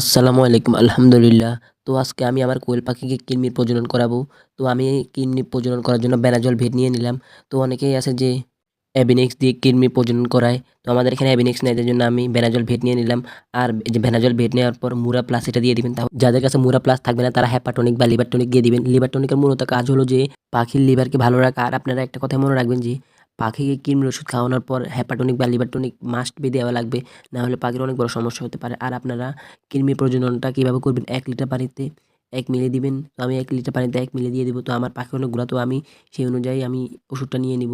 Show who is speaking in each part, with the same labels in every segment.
Speaker 1: আসসালামু আলাইকুম, আলহামদুলিল্লাহ। তো আজকে আমি আমার কোয়েল পাখিকে কৃমির প্রজনন করাবো। তো আমি কিডনি প্রজনন করার জন্য বেনাজল ভেট নিয়ে নিলাম। তো অনেকেই আছে যে অ্যাবিনেক্স দিয়ে কৃমি প্রজনন করায়। তো আমাদের এখানে অ্যাবিনেক্স নেই তার জন্য আমি বেনাজল ভেট নিয়ে নিলাম। আর যে বেনাজল ভেট নেওয়ার পর মুরা প্লাস এটা দিয়ে দিবেন। যাদের কাছে মুরা প্লাস থাকবে না, তারা হ্যাপাটনিক বা লিভারটনিক দিয়ে দিবেন। লিভার টনিকের মূলত কাজ হলো যে পাখির লিভারকে ভালো রাখা। আর আপনারা একটা কথা মনে রাখবেন যে পাখিকে কৃমির ওষুধ খাওয়ানোর পর হ্যাপাটনিক বা লিভারটনিক মাস্ট বি দেওয়া লাগবে না হলে পাখির অনেক বড় সমস্যা হতে পারে। আর আপনারা কৃমি প্রজননটা কীভাবে করবেন? এক লিটার পানিতে এক মিলে দিবেন। তো আমি এক লিটার পানিতে এক মিলে দিয়ে দেবো। তো আমার পাখি অনেকগুলো তো আমি সেই অনুযায়ী আমি ওষুধটা নিয়ে নিব।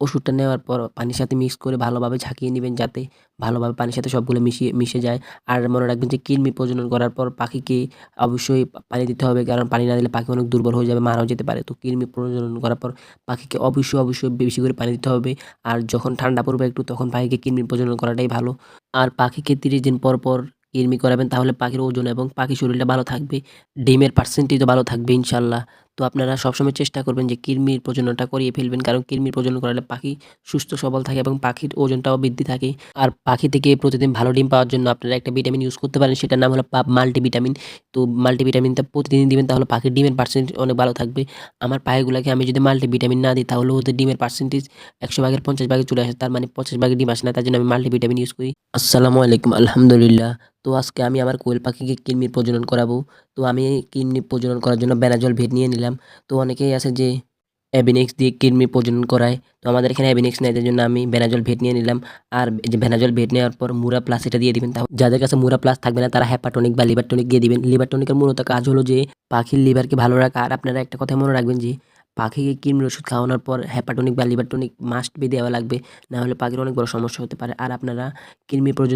Speaker 1: ওষুধটা নেওয়ার পর পানির সাথে মিক্স করে ভালোভাবে ঝাঁকিয়ে নেবেন যাতে ভালোভাবে পানির সাথে সবগুলো মিশিয়ে, মিশে যায়। আর মনে রাখবেন যে কৃমি প্রজনন করার পর পাখিকে অবশ্যই পানি দিতে হবে। কারণ পানি না দিলে পাখি অনেক দুর্বল হয়ে যাবে, মারাও যেতে পারে। তো কৃমি প্রজনন করার পর পাখিকে অবশ্যই অবশ্যই বেশি করে পানি দিতে হবে। আর যখন ঠান্ডা পড়বে একটু, তখন পাখিকে কৃমি প্রজনন করাটাই ভালো। আর পাখিকে তিরিশ দিন পর পর কৃমি করাবেন, তাহলে পাখির ওজন এবং পাখির শরীরটা ভালো থাকবে। ডিমের পার্সেন্টেজও ভালো থাকবে, ইনশাল্লাহ। তো আপনারা সবসময় চেষ্টা করবেন যে কৃমির প্রজননটা করিয়ে ফেলবেন। কারণ কৃমির প্রজনন করালে পাখি সুস্থ, সবল থাকে এবং পাখির ওজনটাও বৃদ্ধি থাকে। আর পাখি থেকে প্রতিদিন ভালো ডিম পাওয়ার জন্য আপনারা একটা ভিটামিন ইউজ করতে পারেন। সেটার নাম হলো মাল্টিভিটামিন। তো মাল্টিভিটামিনটা প্রতিদিন দিবেন, তাহলে পাখির ডিমের পার্সেন্টেজ অনেক ভালো থাকবে। আমার পাখিগুলোকে আমি যদি মাল্টিভিটামিন না দিই, তাহলে ওদের ডিমের পার্সেন্টেজ একশো ভাগের পঞ্চাশ ভাগে চলে আসে। তার মানে পঞ্চাশ ভাগের ডিম আসে না, তার জন্য আমি মাল্টিভিটামিন ইউজ করি। আসসালামু আলাইকুম, আলহামদুলিল্লাহ। তো আজকে আমি আমার কোয়েল পাখিকে কৃমির প্রজনন করাবো। তো আমি কৃমি প্রজনন করার জন্য বেনাজল ভেট নিয়ে নিলাম। তো অনেকেই আছে যে অ্যাবিনেক্স দিয়ে কৃমি প্রজনন করায়। তো আমাদের এখানে অ্যাবিনেক্স নেই তার জন্য আমি বেনাজল ভেট নিয়ে নিলাম। আর যে বেনাজল ভেট নেওয়ার পর মুরা প্লাস এটা দিয়ে দিবেন। তাহলে যাদের কাছে মুরা প্লাস থাকবে না, তারা হ্যাপাটনিক বা লিভার টনিক দিয়ে দিবেন। লিভার টনিকের মূলত কাজ হলো যে পাখির লিভারকে ভালো রাখা। আর আপনারা একটা কথা মনে রাখবেন যে পাখিকে কৃমির ওষুধ খাওয়ানোর পর হ্যাপাটনিক বা লিভার টনিক মাস্ট বি দেওয়া লাগবে। না হলে পাখির অনেক বড় সমস্যা হতে পারে। আর আপনারা কৃমি প্রজনন